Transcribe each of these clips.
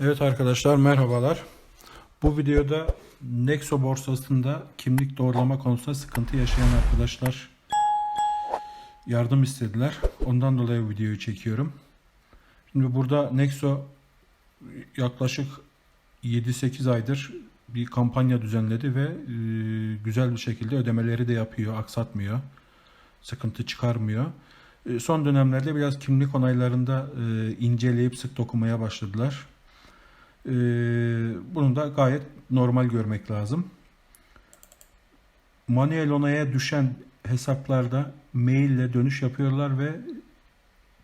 Evet arkadaşlar merhabalar. Bu videoda Nexo borsasında kimlik doğrulama konusunda sıkıntı yaşayan arkadaşlar yardım istediler. Ondan dolayı videoyu çekiyorum. Şimdi burada Nexo yaklaşık 7-8 aydır bir kampanya düzenledi ve e, güzel bir şekilde ödemeleri de yapıyor, aksatmıyor. Sıkıntı çıkarmıyor. E, Son dönemlerde biraz kimlik onaylarında e, inceleyip sık dokunmaya başladılar. E, Bunu da gayet normal görmek lazım. Manuel onaya düşen hesaplarda maille dönüş yapıyorlar ve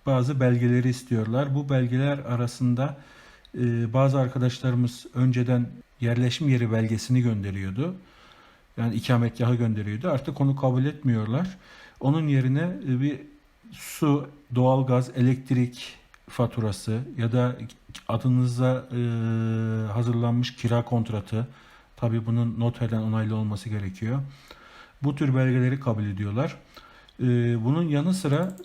bazı belgeleri istiyorlar. Bu belgeler arasında e, bazı arkadaşlarımız önceden yerleşim yeri belgesini gönderiyordu. Yani ikametgahı gönderiyordu. Artık onu kabul etmiyorlar. Onun yerine e, bir su, doğalgaz, elektrik faturası ya da adınıza e, hazırlanmış kira kontratı. Tabii bunun noterden onaylı olması gerekiyor. Bu tür belgeleri kabul ediyorlar. E, bunun yanı sıra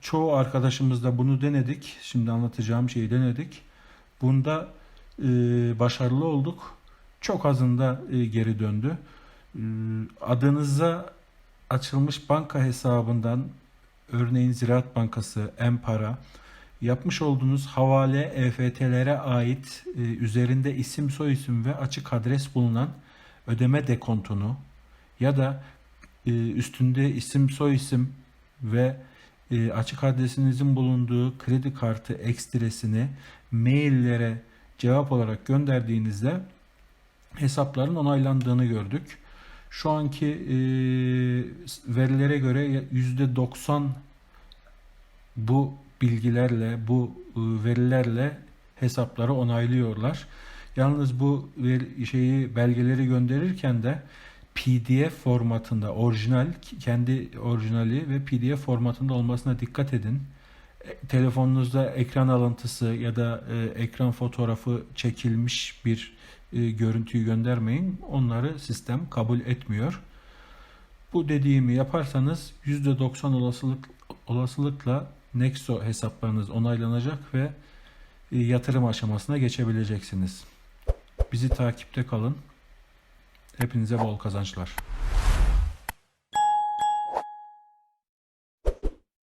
çoğu arkadaşımız da bunu denedik. Şimdi anlatacağım şeyi denedik. Bunda e, başarılı olduk. Çok azında e, geri döndü. E, adınıza açılmış banka hesabından örneğin Ziraat Bankası, Empara yapmış olduğunuz havale EFT'lere ait e, üzerinde isim soyisim ve açık adres bulunan ödeme dekontunu ya da e, üstünde isim soyisim ve e, açık adresinizin bulunduğu kredi kartı ekstresini maillere cevap olarak gönderdiğinizde hesapların onaylandığını gördük. Şu anki e, verilere göre %90 bu bilgilerle, bu e, verilerle hesapları onaylıyorlar. Yalnız bu şeyi belgeleri gönderirken de PDF formatında orijinal kendi orijinali ve PDF formatında olmasına dikkat edin. E, Telefonunuzda ekran alıntısı ya da e, ekran fotoğrafı çekilmiş bir e, görüntüyü göndermeyin. Onları sistem kabul etmiyor. Bu dediğimi yaparsanız %90 olasılık olasılıkla Nexo hesaplarınız onaylanacak ve e, yatırım aşamasına geçebileceksiniz. Bizi takipte kalın. Hepinize bol kazançlar.